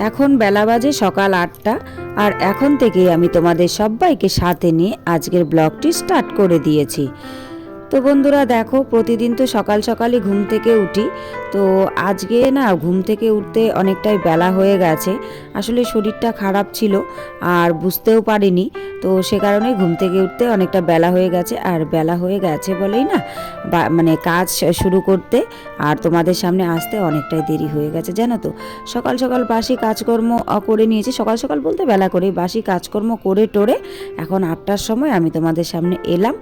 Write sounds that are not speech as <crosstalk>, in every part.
এখন বেলা বাজে সকাল আটটা, আর এখন থেকেই আমি তোমাদের সবাইকে সাথে নিয়ে আজকের ব্লগটি স্টার্ট করে দিয়েছি। তো বন্ধুরা দেখো, প্রতিদিন তো সকাল সকালই ঘুম থেকে উঠি। তো আজকে না, ঘুম থেকে উঠতে অনেকটাই বেলা হয়ে গেছে। আসলে শরীরটা খারাপ ছিল আর বুঝতেও পারিনি। তো সে কারণে ঘুম থেকে উঠতে অনেকটা বেলা হয়ে গেছে। আর বেলা হয়ে গেছে বলেই না মানে কাজ শুরু করতে আর তোমাদের সামনে আসতে অনেকটাই দেরি হয়ে গেছে, জানো তো? সকাল সকাল বাসি কাজকর্ম করে নিয়েছি। সকাল সকাল বলতে বেলা করে বাসি কাজকর্ম করে টোরে এখন আটটার সময় আমি তোমাদের সামনে এলাম।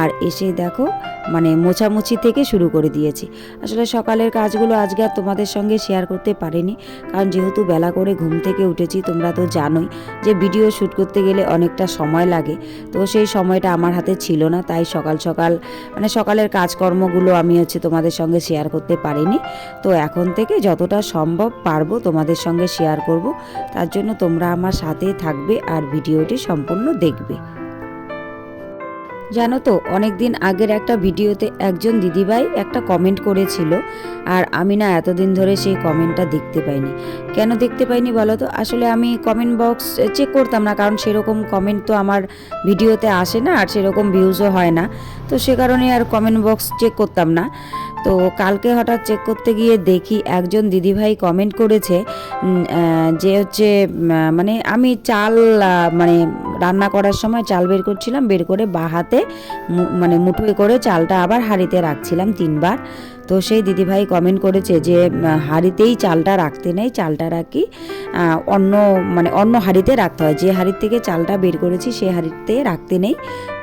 আর এসে দেখো মানে মোছামুছি থেকে শুরু করে দিয়েছি। আসলে সকালের কাজগুলো আজকে আর তোমাদের সঙ্গে শেয়ার করতে পারিনি। কারণ যেহেতু বেলা করে ঘুম থেকে উঠেছি, তোমরা তো জানোই যে ভিডিও শ্যুট করতে গেলে অনেকটা সময় লাগে। তো সেই সময়টা আমার হাতে ছিল না, তাই সকাল সকাল মানে সকালের কাজকর্মগুলো আমি হচ্ছে তোমাদের সঙ্গে শেয়ার করতে পারিনি। তো এখন থেকে যতটা সম্ভব পারব তোমাদের সঙ্গে শেয়ার করব। তার জন্য তোমরা আমার সাথে থাকবে আর ভিডিওটি সম্পূর্ণ দেখবে। জানো তো অনেক দিন আগের একটা ভিডিওতে একজন দিদিভাই একটা কমেন্ট করেছিল, আর আমি না এতদিন ধরে সেই কমেন্টটা দেখতে পাইনি। কেন দেখতে পাইনি বলো তো? আসলে আমি কমেন্ট বক্স চেক করতাম না, কারণ সেরকম কমেন্ট তো আমার ভিডিওতে আসে না, আর সেরকম ভিউজও হয় না। তো সে কারণে আর কমেন্ট বক্স চেক করতাম না। তো কালকে হঠাৎ চেক করতে গিয়ে দেখি একজন দিদিভাই কমেন্ট করেছে যে হচ্ছে মানে আমি চাল মানে রান্না করার সময় চাল বের করছিলাম, বের করে বা হাতে মানে মুঠোয় করে চালটা আবার হাঁড়িতে রাখছিলাম তিনবার। তো সেই দিদিভাই কমেন্ট করেছে যে হাঁড়িতেই চালটা রাখতে নেই, চালটা রাখি অন্য মানে অন্য হাঁড়িতে রাখতে হয়। যে হাঁড়ির থেকে চালটা বের করেছি সেই হাঁড়িতে রাখতে নেই,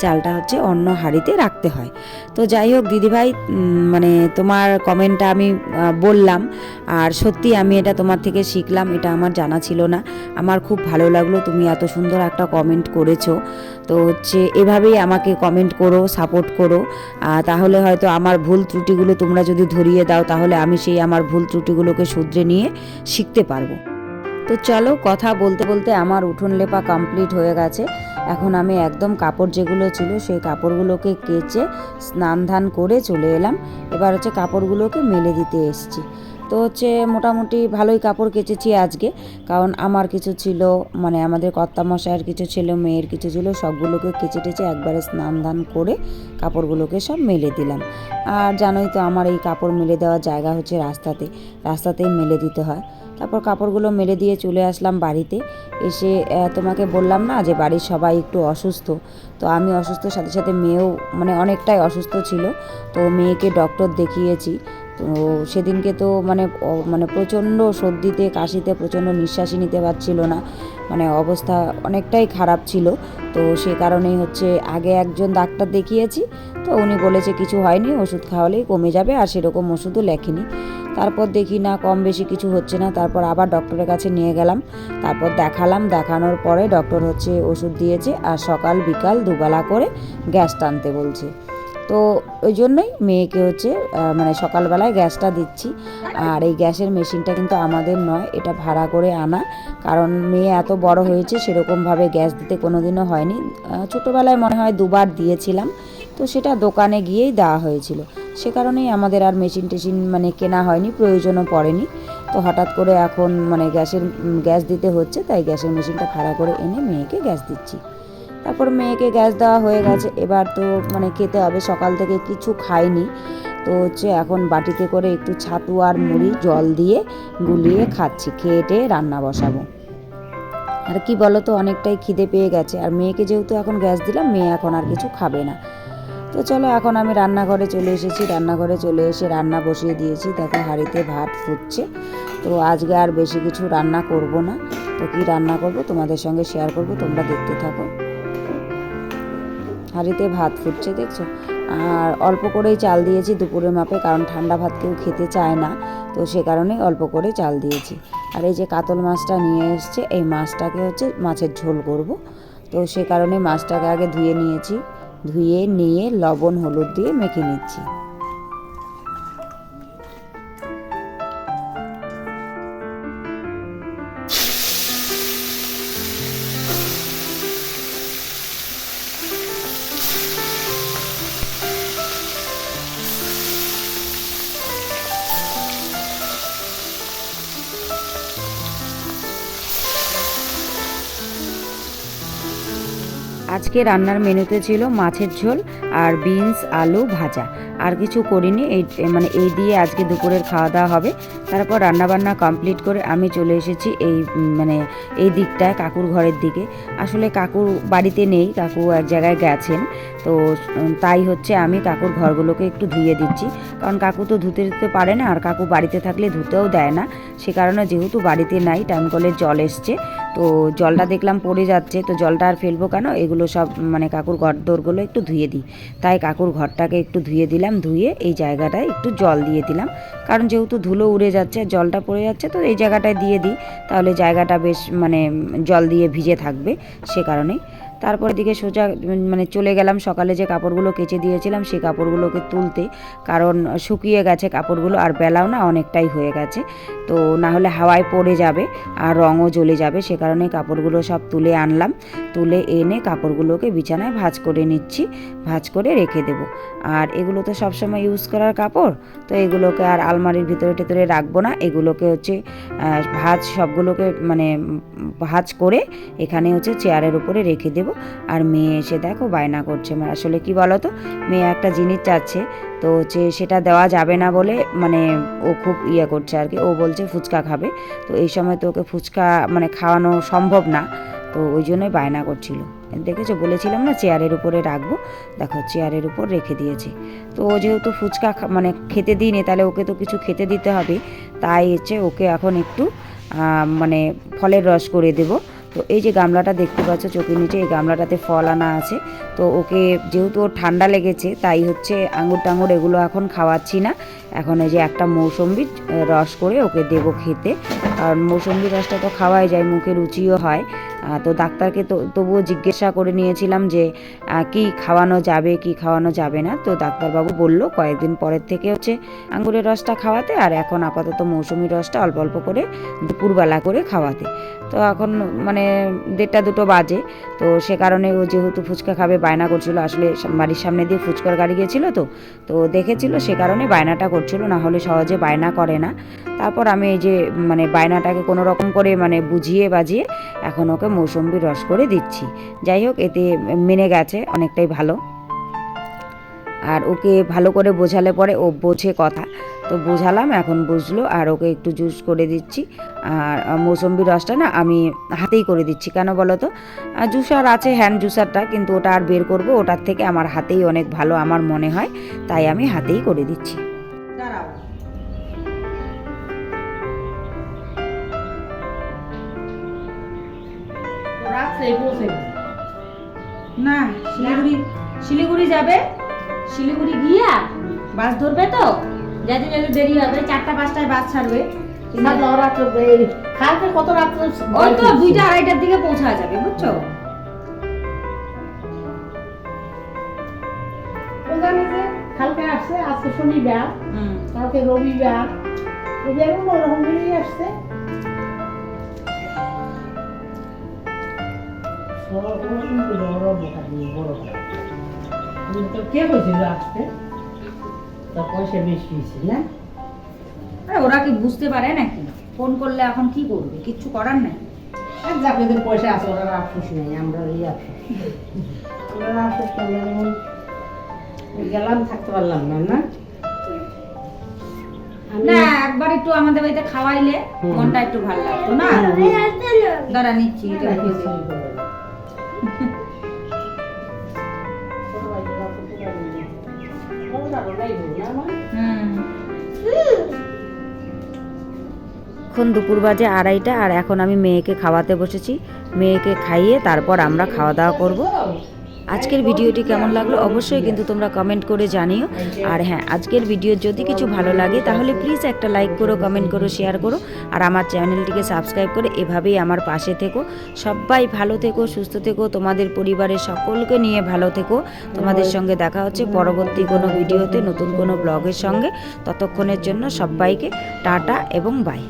চালটা হচ্ছে অন্য হাঁড়িতে রাখতে হয়। তো যাই হোক দিদিভাই মানে তোমার কমেন্টটা আমি বললাম, আর সত্যি আমি এটা তোমার থেকে শিখলাম, এটা আমার জানা ছিল না। আমার খুব ভালো লাগল, তুমি এত সুন্দর একটা কমেন্ট করেছ। তো হচ্ছে এভাবেই আমাকে কমেন্ট করো সাপোর্ট করো। তাহলে হয়তো আমার ভুল ত্রুটিগুলো তোমরা যদি ধরিয়ে দাও, তাহলে আমি সেই আমার ভুল ত্রুটিগুলোকে শুধরে নিয়ে শিখতে পারব। তো চলো, কথা বলতে বলতে আমার উঠোন লেপা কমপ্লিট হয়ে গেছে। এখন আমি একদম কাপড় যেগুলো ছিল, সেই কাপড়গুলোকে কেচে স্নান ধান করে চলে এলাম। এবার হচ্ছে কাপড়গুলোকে মেলে দিতে এসছি। তো হচ্ছে মোটামুটি ভালোই কাপড় কেচেছি আজকে। কারণ আমার কিছু ছিল মানে আমাদের কর্তামশায়ের কিছু ছিল, মেয়ের কিছু ছিল, সবগুলোকে কেচে টেচে একবারে স্নান ধান করে কাপড়গুলোকে সব মেলে দিলাম। আর জানোই তো আমার এই কাপড় মেলে দেওয়ার জায়গা হচ্ছে রাস্তাতে। রাস্তাতেই মেলে দিতে হয়। তারপর কাপড়গুলো মেলে দিয়ে চলে আসলাম বাড়িতে। এসে তোমাকে বললাম না যে বাড়ির সবাই একটু অসুস্থ। তো আমি অসুস্থ সাথে সাথে মেয়েও মানে অনেকটাই অসুস্থ ছিল। তো মেয়েকে ডক্টর দেখিয়েছি। তো সেদিনকে তো মানে মানে প্রচণ্ড সর্দিতে, কাশিতে প্রচণ্ড নিঃশ্বাসই নিতে পারছিল না। মানে অবস্থা অনেকটাই খারাপ ছিল। তো সে কারণেই হচ্ছে আগে একজন ডাক্তার দেখিয়েছি। তো উনি বলেছে কিছু হয়নি, ওষুধ খাওয়ালেই কমে যাবে আর সেরকম ওষুধও লেখেনি। তারপর দেখি না, কম বেশি কিছু হচ্ছে না। তারপর আবার ডক্টরের কাছে নিয়ে গেলাম। তারপর দেখালাম। দেখানোর পরে ডক্টর হচ্ছে ওষুধ দিয়েছে আর সকাল বিকাল দুবেলা করে গ্যাস টানতে বলছে। তো ওই জন্যই মেয়েকে হচ্ছে মানে সকালবেলায় গ্যাসটা দিচ্ছি। আর এই গ্যাসের মেশিনটা কিন্তু আমাদের নয়, এটা ভাড়া করে আনা। কারণ মেয়ে এত বড় হয়েছে, সেরকমভাবে গ্যাস দিতে কোনোদিনও হয়নি। ছোটোবেলায় মনে হয় দুবার দিয়েছিলাম, তো সেটা দোকানে গিয়েই দেওয়া হয়েছিল। সে কারণেই আমাদের আর মেশিন টেশিন মানে কেনা হয়নি, প্রয়োজনও পড়েনি। তো হঠাৎ করে এখন মানে গ্যাসের গ্যাস দিতে হচ্ছে, তাই গ্যাসের মেশিনটা ভাড়া করে এনে মেয়েকে গ্যাস দিচ্ছি। তারপর মেয়েকে গ্যাস দেওয়া হয়ে গেছে। এবার তো মানে খেতে হবে, সকাল থেকে কিছু খাইনি। তো হচ্ছে এখন বাটিতে করে একটু ছাতু আর মুড়ি, জল দিয়ে গুলিয়ে খাচ্ছি খেয়ে রান্না বসাবো। আর কি বলো তো অনেকটাই খিদে পেয়ে গেছে। আর মেয়েকে যেহেতু এখন গ্যাস দিলাম, মেয়ে এখন আর কিছু খাবে না। তো চলো, এখন আমি রান্নাঘরে চলে এসেছি। রান্নাঘরে চলে এসে রান্না বসিয়ে দিয়েছি। দেখো, হাঁড়িতে ভাত ফুটছে। তো আজকে আর বেশি কিছু রান্না করব না। তো কি রান্না করব তোমাদের সঙ্গে শেয়ার করব, তোমরা দেখতে থাকো। হাঁড়িতে ভাত ফুটছে, দেখছ? আর অল্প করেই চাল দিয়েছি দুপুরের মাপে, কারণ ঠান্ডা ভাত কেউ খেতে চায় না। তো সে কারণে অল্প করে চাল দিয়েছি। আর এই যে কাতল মাছটা নিয়ে এসছে, এই মাছটাকে হচ্ছে মাছের ঝোল করব। তো সে কারণে মাছটাকে আগে ধুয়ে নিয়েছি। ধুয়ে নিয়ে লবণ, হলুদ দিয়ে মেখে নিচ্ছি। আজকে রান্নার মেনুতে ছিল মাছের ঝোল আর বিনস, আলু ভাজা। আর কিছু করিনি, এই মানে এই দিয়ে আজকে দুপুরের খাওয়া দাওয়া হবে। তারপর রান্নাবান্না কমপ্লিট করে আমি চলে এসেছি এই মানে এই দিকটায় কাকুর ঘরের দিকে। আসলে কাকুর বাড়িতে নেই, কাকু এক জায়গায় গেছেন। তো তাই হচ্ছে আমি কাকুর ঘরগুলোকে একটু ধুয়ে দিচ্ছি। কারণ কাকু তো ধুতে দিতে পারে না, আর কাকু বাড়িতে থাকলে ধুতেও দেয় না। সে কারণে যেহেতু বাড়িতে নাই টাইম কলের জল এসছে। তো জলটা দেখলাম পড়ে যাচ্ছে, তো জলটা আর ফেলব কেন? এগুলো সব মানে কাকুর ঘর দোরগুলো একটু ধুয়ে দিই। তাই কাকুর ঘরটাকে একটু ধুয়ে দিলাম, ধুয়ে এই জায়গাটায় একটু জল দিয়ে দিলাম। কারণ যেহেতু ধুলো উড়ে যাচ্ছে আর জলটা পড়ে যাচ্ছে, তো এই জায়গাটায় দিয়ে দিই। তাহলে জায়গাটা বেশ মানে জল দিয়ে ভিজে থাকবে সে কারণেই। তারপর দিকে সোজা মানে চলে গেলাম সকালে যে কাপড়গুলো কেচে দিয়েছিলাম, সেই কাপড়গুলোকে তুলতে। কারণ শুকিয়ে গেছে কাপড়গুলো, আর বেলাও না অনেকটাই হয়ে গেছে। তো না হলে হাওয়ায় পড়ে যাবে আর রঙও জ্বলে যাবে, সে কারণে কাপড়গুলো সব তুলে আনলাম। তুলে এনে কাপড়গুলোকে বিছানায় ভাজ করে নিচ্ছি, ভাজ করে রেখে দেব। আর এগুলো তো সবসময় ইউজ করার কাপড়, তো এগুলোকে আর আলমারির ভিতরে টেতরে রাখব না। এগুলোকে হচ্ছে ভাঁজ সবগুলোকে মানে ভাজ করে এখানে হচ্ছে চেয়ারের উপরে রেখে দেব। আর মেয়ে এসে দেখো বায়না করছে। মানে আসলে কি বলো তো মেয়ে একটা জিনিস চাচ্ছে, তো হচ্ছে সেটা দেওয়া যাবে না বলে মানে ও খুব ইয়ে করছে আর কি। ও বলছে ফুচকা খাবে। তো এই সময় তো ওকে ফুচকা মানে খাওয়ানো সম্ভব না, তো ওই জন্যই বায়না করছিল। দেখেছ? বলেছিলাম না চেয়ারের উপরে রাখব। দেখো, চেয়ারের উপর রেখে দিয়েছে। তো ও যেহেতু ফুচকা মানে খেতে দিইনি, তাহলে ওকে তো কিছু খেতে দিতে হবে। তাই হচ্ছে ওকে এখন একটু মানে ফলের রস করে দেব। তো এই যে গামলাটা দেখতে পাচ্ছ, চোখের নিচে এই গামলাটাতে ফল আনা আছে। তো ওকে যেহেতু ওর ঠান্ডা লেগেছে, তাই হচ্ছে আঙুর টাঙুর এগুলো এখন খাওয়াচ্ছি না। এখন এই যে একটা মৌসম্বির রস করে ওকে দেবো খেতে। আর মৌসম্বি রসটা তো খাওয়াই যায়, মুখে রুচিও হয়। তো ডাক্তারকে তো তবুও জিজ্ঞাসা করে নিয়েছিলাম যে কি খাওয়ানো যাবে, কি খাওয়ানো যাবে না। তো ডাক্তারবাবু বলল, কয়েকদিন পরের থেকে হচ্ছে আঙ্গুরের রসটা খাওয়াতে আর এখন আপাতত মৌসুমি রসটা অল্প অল্প করে দুপুরবেলা করে খাওয়াতে। তো এখন মানে দেড়টা দুটো বাজে। তো সে কারণে ও যেহেতু ফুচকা খাবে, বায়না করছিল, আসলে বাড়ির সামনে দিয়ে ফুচকার গাড়ি গেছিল তো। তো দেখেছিল, সে কারণে বায়নাটা করছিল, না হলে সহজে বায়না করে না। তারপর আমি এই যে মানে বায়নাটাকে কোনো রকম করে মানে বুঝিয়ে বাজিয়ে এখন ওকে মৌসম্বি রস করে দিচ্ছি। যাই হোক, এতে মেনে গেছে, অনেকটাই ভালো। আর ওকে ভালো করে বোঝালে পরে ও বোঝে কথা। তো বোঝালাম, এখন বুঝলো, আর ওকে একটু জুস করে দিচ্ছি। আর মৌসম্বি রসটা না আমি হাতেই করে দিচ্ছি, কেন বলো তো? জুসার আছে হ্যান্ড জুসারটা কিন্তু ওটা আর বের করব, ওটার থেকে আমার হাতেই অনেক ভালো আমার মনে হয়, তাই আমি হাতেই করে দিচ্ছি। রাত্রেই পৌঁছে না শিলিগুড়ি শিলিগুড়ি যাবে। শিলিগুড়ি গিয়া বাস ধরবে তো? যেতে যেতে দেরি হবে চারটা পাঁচটায় বাস ছাড়বে। কালকে কত রাত্রে ওই তো দুইটা আড়াইটার দিকে পৌঁছা যাবে বুঝছ? জানে যে কালকে আসছে আজকে শনিবার কালকে রবিবার। রবিবার ওরকম করেই আসছে। কে বলছিল আসতে তার পয়সা বেশি হয়েছে না আরে ওরা কি বুঝতে পারে নাকি? ফোন করলে এখন কি করবে? কিচ্ছু করার নাই? আর যাদের পয়সা আছে ওরা আফসোস নেই আমরা এই আফসোস আমরা আফসোস আমরা গেলাম থাকতে পারলাম না না? না একবার একটু আমাদের বাড়িতে খাওয়াইলে মনটা একটু ভালো লাগতো না? দাঁড়া নিচ্ছি এটা <laughs> এখন দুপুর বাজে আড়াইটা, আর এখন আমি মেয়েকে খাওয়াতে বসেছি। মেয়েকে খাইয়ে তারপর আমরা খাওয়া দাওয়া করব। আজকের ভিডিওটি কেমন লাগল অবশ্যই কিন্তু তোমরা কমেন্ট করে জানিও। আর হ্যাঁ আজকের ভিডিও যদি কিছু ভালো লাগে তাহলে প্লিজ একটা লাইক করো কমেন্ট করো শেয়ার করো। আর আমার চ্যানেলটিকে সাবস্ক্রাইব করে এভাবেই আমার পাশে থেকো। সবাই ভালো থেকো, সুস্থ থেকো, তোমাদের পরিবারের সকলকে নিয়ে ভালো থেকো। তোমাদের সঙ্গে দেখা হচ্ছে পরবর্তী কোনো ভিডিওতে নতুন কোনো ব্লগের সঙ্গে। ততক্ষণের জন্য সবাইকে টাটা এবং বাই